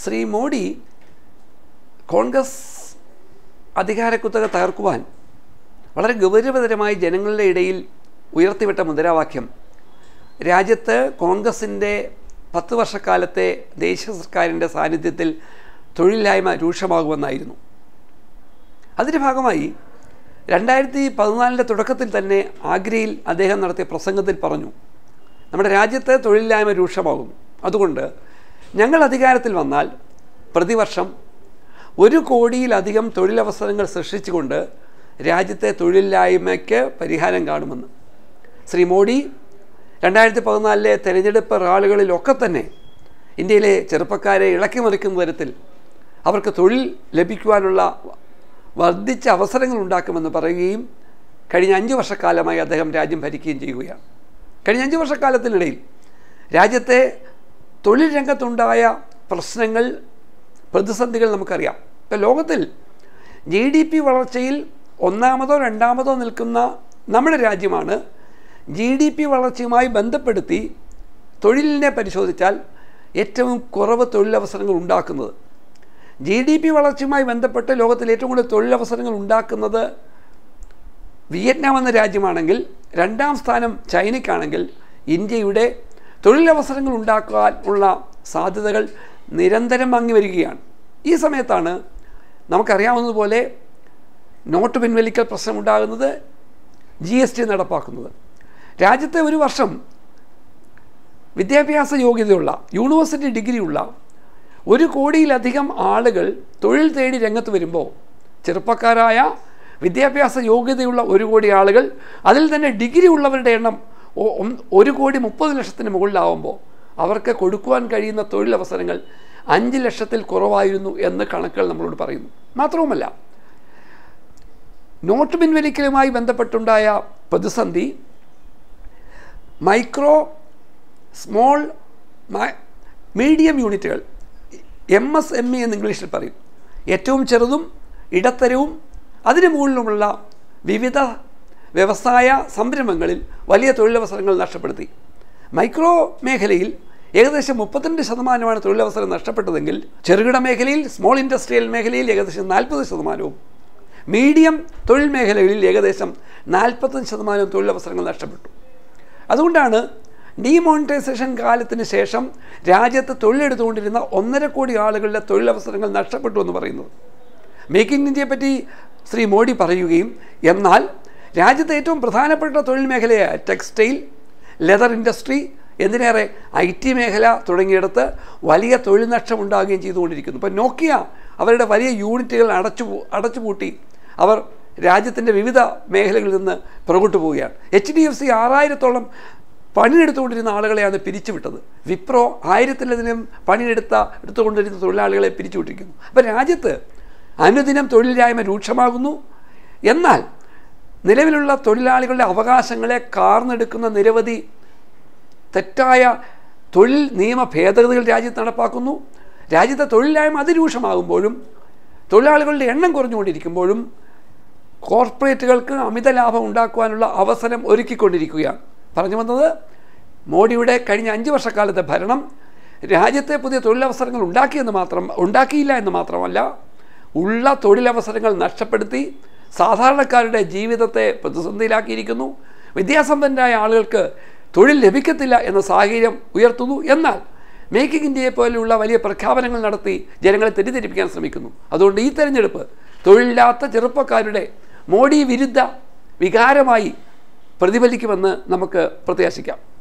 ശ്രീ മോഡി കോൺഗ്രസ് അധികാരക്കുത്തക തകർക്കുവാൻ വളരെ ഗൗരവതരമായി ജനങ്ങളുടെ ഇടയിൽ ഉയർത്തിവിട്ട മുദ്രാവാക്യം രാജ്യത്ത് കോൺഗ്രസിന്റെ പത്ത് വർഷക്കാലത്തെ ദേശീയ സർക്കാരിന്റെ സാന്നിധ്യത്തിൽ തൊഴിലില്ലായ്മ രൂക്ഷമാകുമെന്നായിരുന്നു. അതിന്റെ ഭാഗമായി രണ്ടായിരത്തി പതിനാലിന്റെ തുടക്കത്തിൽ തന്നെ ആഗ്രയിൽ അദ്ദേഹം നടത്തിയ പ്രസംഗത്തിൽ പറഞ്ഞു നമ്മുടെ രാജ്യത്ത് തൊഴിലില്ലായ്മ രൂക്ഷമാകും. അതുകൊണ്ട് ഞങ്ങൾ അധികാരത്തിൽ വന്നാൽ പ്രതിവർഷം ഒരു കോടിയിലധികം തൊഴിലവസരങ്ങൾ സൃഷ്ടിച്ചുകൊണ്ട് രാജ്യത്തെ തൊഴിലില്ലായ്മയ്ക്ക് പരിഹാരം കാണുമെന്ന്. ശ്രീ മോഡി രണ്ടായിരത്തി പതിനാലിലെ തെരഞ്ഞെടുപ്പ് റാളുകളിലൊക്കെ തന്നെ ഇന്ത്യയിലെ ചെറുപ്പക്കാരെ ഇളക്കി മറിക്കുന്ന തരത്തിൽ അവർക്ക് തൊഴിൽ ലഭിക്കുവാനുള്ള വർദ്ധിച്ച അവസരങ്ങൾ ഉണ്ടാക്കുമെന്ന് പറയുകയും കഴിഞ്ഞ അഞ്ച് വർഷക്കാലമായി അദ്ദേഹം രാജ്യം ഭരിക്കുകയും ചെയ്യുകയാണ്. കഴിഞ്ഞ അഞ്ച് വർഷക്കാലത്തിനിടയിൽ രാജ്യത്തെ തൊഴിൽ രംഗത്തുണ്ടായ പ്രശ്നങ്ങൾ പ്രതിസന്ധികൾ നമുക്കറിയാം. ഇപ്പം ലോകത്തിൽ ജി ഡി പി വളർച്ചയിൽ ഒന്നാമതോ രണ്ടാമതോ നിൽക്കുന്ന നമ്മുടെ രാജ്യമാണ് ജി ഡി പി വളർച്ചയുമായി ബന്ധപ്പെടുത്തി തൊഴിലിനെ പരിശോധിച്ചാൽ ഏറ്റവും കുറവ് തൊഴിലവസരങ്ങൾ ഉണ്ടാക്കുന്നത്. ജി ഡി പി വളർച്ചയുമായി ബന്ധപ്പെട്ട് ലോകത്തിൽ ഏറ്റവും കൂടുതൽ തൊഴിലവസരങ്ങൾ ഉണ്ടാക്കുന്നത് വിയറ്റ്നാം എന്ന രാജ്യമാണെങ്കിൽ രണ്ടാം സ്ഥാനം ചൈനയ്ക്കാണെങ്കിൽ ഇന്ത്യയുടെ തൊഴിലവസരങ്ങൾ ഉണ്ടാക്കാനുള്ള സാധ്യതകൾ നിരന്തരം മങ്ങി വരികയാണ്. ഈ സമയത്താണ് നമുക്കറിയാവുന്നതുപോലെ നോട്ട് പിൻവലിക്കൽ പ്രശ്നമുണ്ടാകുന്നത് ജി എസ് ടി നടപ്പാക്കുന്നത്. രാജ്യത്തെ ഒരു വർഷം വിദ്യാഭ്യാസ യോഗ്യതയുള്ള യൂണിവേഴ്സിറ്റി ഡിഗ്രിയുള്ള ഒരു കോടിയിലധികം ആളുകൾ തൊഴിൽ തേടി രംഗത്ത് വരുമ്പോൾ ചെറുപ്പക്കാരായ വിദ്യാഭ്യാസ യോഗ്യതയുള്ള ഒരു കോടി ആളുകൾ അതിൽ തന്നെ ഡിഗ്രി ഉള്ളവരുടെ എണ്ണം ഒരു കോടി മുപ്പത് ലക്ഷത്തിന് മുകളിലാവുമ്പോൾ അവർക്ക് കൊടുക്കുവാൻ കഴിയുന്ന തൊഴിലവസരങ്ങൾ അഞ്ച് ലക്ഷത്തിൽ കുറവായിരുന്നു എന്ന് കണക്കുകൾ നമ്മളോട് പറയുന്നു. മാത്രവുമല്ല നോട്ട് പിൻവലിക്കലുമായി ബന്ധപ്പെട്ടുണ്ടായ പ്രതിസന്ധി മൈക്രോ സ്മോൾ മീഡിയം യൂണിറ്റുകൾ എം എസ് എം ഇ എന്ന് ഇംഗ്ലീഷിൽ പറയും. ഏറ്റവും ചെറുതും ഇടത്തരവും അതിനു മുകളിലുമുള്ള വിവിധ വ്യവസായ സംരംഭങ്ങളിൽ വലിയ തൊഴിലവസരങ്ങൾ നഷ്ടപ്പെടുത്തി. മൈക്രോ മേഖലയിൽ ഏകദേശം മുപ്പത്തിരണ്ട് ശതമാനമാണ് തൊഴിലവസരം നഷ്ടപ്പെട്ടതെങ്കിൽ ചെറുകിട മേഖലയിൽ സ്മോൾ ഇൻഡസ്ട്രിയൽ മേഖലയിൽ ഏകദേശം നാൽപ്പത് ശതമാനവും മീഡിയം തൊഴിൽ മേഖലകളിൽ ഏകദേശം നാൽപ്പത്തഞ്ച് ശതമാനം തൊഴിലവസരങ്ങൾ നഷ്ടപ്പെട്ടു. അതുകൊണ്ടാണ് ഡീമോണിറ്റൈസേഷൻ കാലത്തിന് ശേഷം രാജ്യത്ത് തൊഴിലെടുത്തുകൊണ്ടിരുന്ന ഒന്നര കോടി ആളുകളുടെ തൊഴിലവസരങ്ങൾ നഷ്ടപ്പെട്ടു എന്ന് പറയുന്നത്. മേക്ക് ഇൻ ഇന്ത്യയെപ്പറ്റി ശ്രീ മോഡി പറയുകയും എന്നാൽ രാജ്യത്തെ ഏറ്റവും പ്രധാനപ്പെട്ട തൊഴിൽ മേഖലയായ ടെക്സ്റ്റൈൽ ലെതർ ഇൻഡസ്ട്രി എന്തിനേറെ ഐ ടി മേഖല തുടങ്ങിയിടത്ത് വലിയ തൊഴിൽ നഷ്ടം ഉണ്ടാകുകയും ചെയ്തുകൊണ്ടിരിക്കുന്നു. ഇപ്പോൾ നോക്കിയ അവരുടെ വലിയ യൂണിറ്റുകൾ അടച്ചു അടച്ചുപൂട്ടി അവർ രാജ്യത്തിന്റെ വിവിധ മേഖലകളിൽ നിന്ന് പുറകോട്ട് പോവുകയാണ്. എച്ച് ഡി എഫ് സി ആറായിരത്തോളം പണിയെടുത്തുകൊണ്ടിരുന്ന ആളുകളെയാണ് പിരിച്ചുവിട്ടത്. വിപ്രോ ആയിരത്തിലധികം പണിയെടുത്ത എടുത്തുകൊണ്ടിരുന്ന തൊഴിലാളികളെ പിരിച്ചുവിട്ടിരിക്കുന്നു. അപ്പോൾ രാജ്യത്ത് അനുദിനം തൊഴിലില്ലായ്മ രൂക്ഷമാകുന്നു. എന്നാൽ നിലവിലുള്ള തൊഴിലാളികളുടെ അവകാശങ്ങളെ കാർന്നെടുക്കുന്ന നിരവധി തെറ്റായ തൊഴിൽ നിയമ ഭേദഗതികൾ രാജ്യത്ത് നടപ്പാക്കുന്നു. രാജ്യത്തെ തൊഴിലില്ലായ്മ അതിരൂക്ഷമാകുമ്പോഴും തൊഴിലാളികളുടെ എണ്ണം കുറഞ്ഞുകൊണ്ടിരിക്കുമ്പോഴും കോർപ്പറേറ്റുകൾക്ക് അമിത ലാഭം ഉണ്ടാക്കുവാനുള്ള അവസരം ഒരുക്കിക്കൊണ്ടിരിക്കുകയാണ്. പറഞ്ഞു വന്നത് മോഡിയുടെ കഴിഞ്ഞ അഞ്ച് വർഷക്കാലത്തെ ഭരണം രാജ്യത്തെ പുതിയ തൊഴിലവസരങ്ങൾ ഉണ്ടാക്കിയെന്ന് മാത്രം ഉണ്ടാക്കിയില്ല എന്ന് മാത്രമല്ല ഉള്ള തൊഴിലവസരങ്ങൾ നഷ്ടപ്പെടുത്തി സാധാരണക്കാരുടെ ജീവിതത്തെ പ്രതിസന്ധിയിലാക്കിയിരിക്കുന്നു. വിദ്യാസമ്പന്നരായ ആളുകൾക്ക് തൊഴിൽ ലഭിക്കത്തില്ല എന്ന സാഹചര്യം ഉയർത്തുന്നു. എന്നാൽ മേക്കിംഗ് ഇന്ത്യയെ പോലെയുള്ള വലിയ പ്രഖ്യാപനങ്ങൾ നടത്തി ജനങ്ങളെ തെറ്റിദ്ധരിപ്പിക്കാൻ ശ്രമിക്കുന്നു. അതുകൊണ്ട് ഈ തെരഞ്ഞെടുപ്പ് തൊഴിലില്ലാത്ത ചെറുപ്പക്കാരുടെ മോഡി വിരുദ്ധ വികാരമായി പ്രതിഫലിക്കുമെന്ന് നമുക്ക് പ്രത്യാശിക്കാം.